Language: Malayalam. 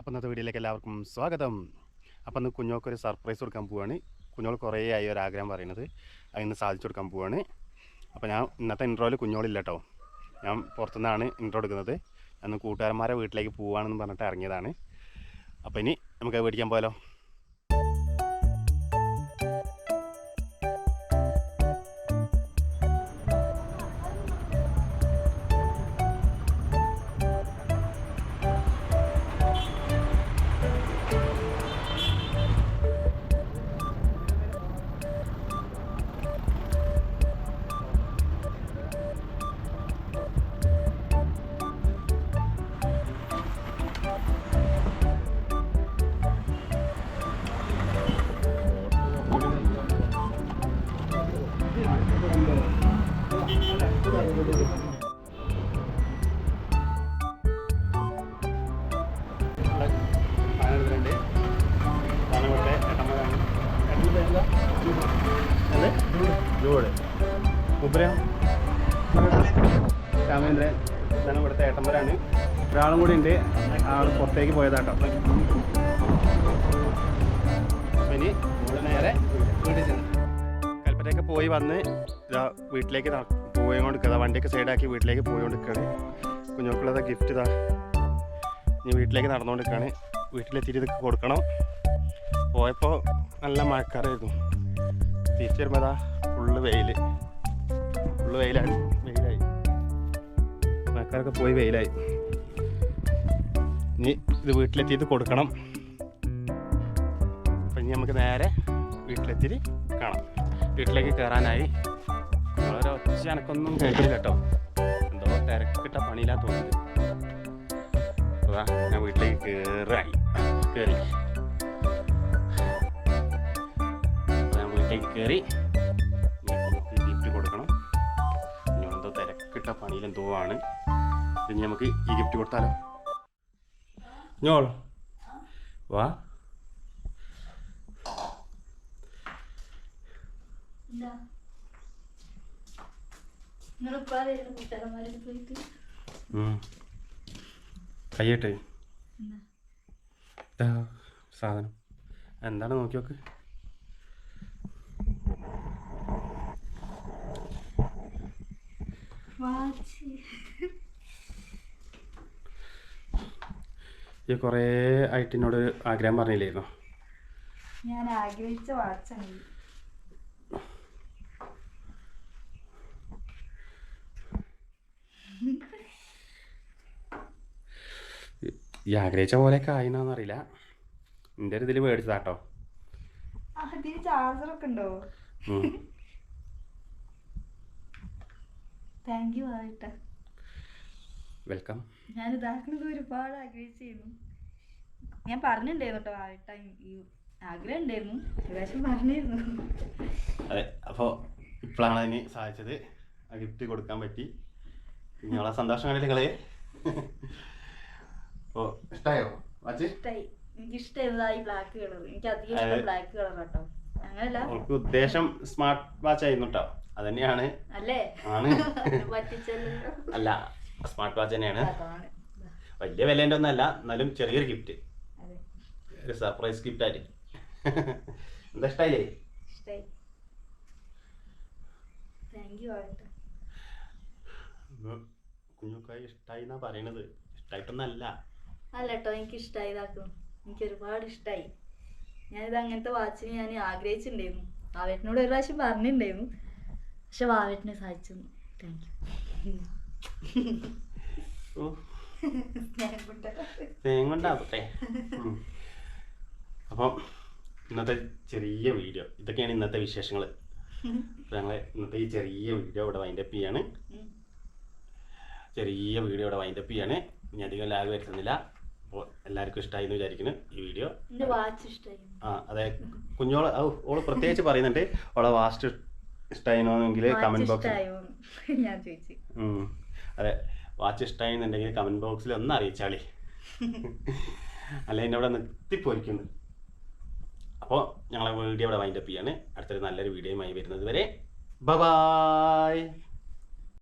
അപ്പം ഇന്നത്തെ വീഡിയോയിലേക്ക് എല്ലാവർക്കും സ്വാഗതം. അപ്പം ഇന്ന് കുഞ്ഞോക്ക് ഒരു സർപ്രൈസ് കൊടുക്കാൻ പോവാണ്. കുഞ്ഞോൾ കുറേ ആയി ഒരു ആഗ്രഹം പറയുന്നത്. അതിന് സാധിച്ചു കൊടുക്കാൻ പോവാണ്. അപ്പോൾ ഞാൻ ഇന്നത്തെ ഇൻട്രോയിൽ കുഞ്ഞോളില്ല കേട്ടോ ഞാൻ പുറത്തുനിന്നാണ് ഇൻട്രോ എടുക്കുന്നത്. അന്ന് കൂട്ടുകാരന്മാരെ വീട്ടിലേക്ക് പോവാണെന്ന് പറഞ്ഞിട്ട് ഇറങ്ങിയതാണ്. അപ്പോൾ ഇനി നമുക്ക് മേടിക്കാൻ പോയാലോ? അതെ ജോഡ് മുബ്രയോ രാമേന്ദ്രൻ. ഇതാണ് ഇവിടുത്തെ ഏട്ടന്മാരാണ്. ഒരാളും കൂടി ഉണ്ട്. ആൾ പുറത്തേക്ക് പോയതാട്ടോ. അപ്പം ഇനി നേരെ വീട്ടിൽ ചെന്നു. കൽപ്പറ്റയൊക്കെ പോയി വന്ന് വീട്ടിലേക്ക് പോയിക്കൊണ്ട് പോയിക്കൊണ്ടിരിക്കുക വണ്ടിയൊക്കെ സൈഡാക്കി വീട്ടിലേക്ക് പോയിക്കൊണ്ടിരിക്കുകയാണ് കുഞ്ഞുമക്കളത് ഗിഫ്റ്റ് ഇതാ. ഇനി വീട്ടിലേക്ക് നടന്നുകൊണ്ടിരിക്കുകയാണ് വീട്ടിലെത്തിയിട്ട് ഇതൊക്കെ കൊടുക്കണം. പോയപ്പോൾ നല്ല മഴക്കാറായിരുന്നു. തിരിച്ചു വരുമ്പോൾ അതാ ഫുള്ള് വെയിൽ ഫുള്ള് വെയിലാണ്. വെയിലായി. മഴക്കാരൊക്കെ പോയി വെയിലായി. ഇനി ഇത് വീട്ടിലെത്തിയിട്ട് കൊടുക്കണം. അപ്പം ഇനി നമുക്ക് നേരെ വീട്ടിലെത്തിയിട്ട് കാണാം. വീട്ടിലേക്ക് കയറാനായി വളരെ ഒച്ച എനക്കൊന്നും കേട്ടില്ല കേട്ടോ. എന്തോ തിരക്കിട്ട പണിയില്ലാ തോന്നുന്നത്. അതാ ഞാൻ വീട്ടിലേക്ക് കയറായി കയറി നമുക്ക് കയറി ഗിഫ്റ്റ് കൊടുക്കണം. ഞാൻ എന്തോ തിരക്കിട്ട പണിയിൽ എന്തോ ആണ്. ഇനി നമുക്ക് ഈ ഗിഫ്റ്റ് കൊടുത്താലോ? ഞോൾ വാ. കയ്യട്ടെ. സാധനം. എന്താണ് നോക്കി നോക്ക് വാച്ച് ഈ കുറേ ആയിട്ട് എന്നോട് ആഗ്രഹം പറഞ്ഞില്ലായിരുന്നോ? ഞാൻ ആഗ്രഹിച്ച വാച്ചാണ് ഈ ആഗ്രഹിച്ച പോലെ ആയിന്നറിയില്ല എന്റെ ഒരു ഇതിൽ മേടിച്ചതാട്ടോ. ചാർജറൊക്കെ ഉണ്ടോ? താങ്ക് യു ആയിട്ട വെൽക്കം ഞാൻ ഇതാക്കുന്നത് ഒരുപാട് ആഗ്രഹിച്ചിരുന്നു. ഞാൻ പറഞ്ഞിട്ടുണ്ടായിരുന്നു കേട്ടോ ആയിട്ട ഈ ആഗ്രഹം ഉണ്ടായിരുന്നു ഏകദേശം പറഞ്ഞിരുന്നു. അതെ അപ്പോൾ ഇപ്പോഴാണ് അതിന് സാധിച്ചത്. ആ ഗിഫ്റ്റ് കൊടുക്കാൻ പറ്റി. നിങ്ങളെ സന്തോഷം കണ്ടില്ല നിങ്ങളെ. അപ്പോൾ ഇഷ്ടമായോ വാച്ച്? ഇഷ്ടായി. എനിക്ക് ഇഷ്ടമായി ബ്ലാക്ക് കളർ എനിക്ക് അധികം. ബ്ലാക്ക് കളർ കേട്ടോ അങ്ങനല്ല. ഉദ്ദേശം സ്മാർട്ട് വാച്ച് ആയിരുന്നു കേട്ടോ അതന്നെയാണ്. അല്ലേ? ആണ്. അല്ല സ്മാർട്ട് വാച്ച് തന്നെയാണ്. വലിയ വിലേന്റെ ഒന്നല്ല എന്നാലും ചെറിയൊരു ഗിഫ്റ്റ് ഒരു സർപ്രൈസ് ഗിഫ്റ്റ് ആയിട്ട്. എന്താ ഇഷ്ടായില്ലേ? ഇഷ്ടായി. കുഞ്ഞുക്കായി ഇഷ്ടായി എന്നാ പറയണത്. ഇഷ്ടായിട്ടൊന്നല്ല. അല്ല കേട്ടോ എനിക്ക് ഇഷ്ടമായി ഇതാക്കും. എനിക്ക് ഒരുപാട് ഇഷ്ടമായി ഞാനിത് അങ്ങനത്തെ വാച്ചിന് ഞാൻ ആഗ്രഹിച്ചിട്ടുണ്ടായിരുന്നു. വാവേട്ടനോട് ഒരു പ്രാവശ്യം പറഞ്ഞിട്ടുണ്ടായിരുന്നു. പക്ഷെ വാവേട്ടനെ സാധിച്ചു താങ്ക് യു അപ്പം ഇന്നത്തെ ചെറിയ വീഡിയോ. ഇതൊക്കെയാണ് ഇന്നത്തെ വിശേഷങ്ങൾ ഞങ്ങൾ ഇന്നത്തെ ഈ ചെറിയ വീഡിയോ ഇവിടെ വൈൻഡപ്പ് ചെയ്യാണ്. ചെറിയ വീഡിയോ ഇവിടെ വൈൻഡപ്പ് ചെയ്യാണ്. ഇനി അധികം ലാഗ് വരുത്തുന്നില്ല. അപ്പോൾ എല്ലാവർക്കും ഇഷ്ടമായി എന്ന് വിചാരിക്കുന്നു ഈ വീഡിയോ. ആ അതെ. കുഞ്ഞോൾ ഓൾ പ്രത്യേകിച്ച് പറയുന്നുണ്ട്. ഓളെ വാസ്റ്റ് ഇഷ്ടമായിരുന്നെങ്കിൽ കമന്റ് ബോക്സിൽ ഞാൻ ചോദിച്ചു. അതെ വാച്ച് ഇഷ്ടമായിരുന്നുണ്ടെങ്കിൽ കമന്റ് ബോക്സിൽ ഒന്ന് അറിയിച്ചാളി. അല്ല എന്നെ ഇവിടെ നിർത്തിപ്പോയിരിക്കുന്നു. അപ്പോൾ ഞങ്ങളെ വീഡിയോ ഇവിടെ വൈൻഡപ്പ് ചെയ്യാണ്. അടുത്തൊരു നല്ലൊരു വീഡിയോയുമായി വരുന്നത് വരെ. ബ ബായ്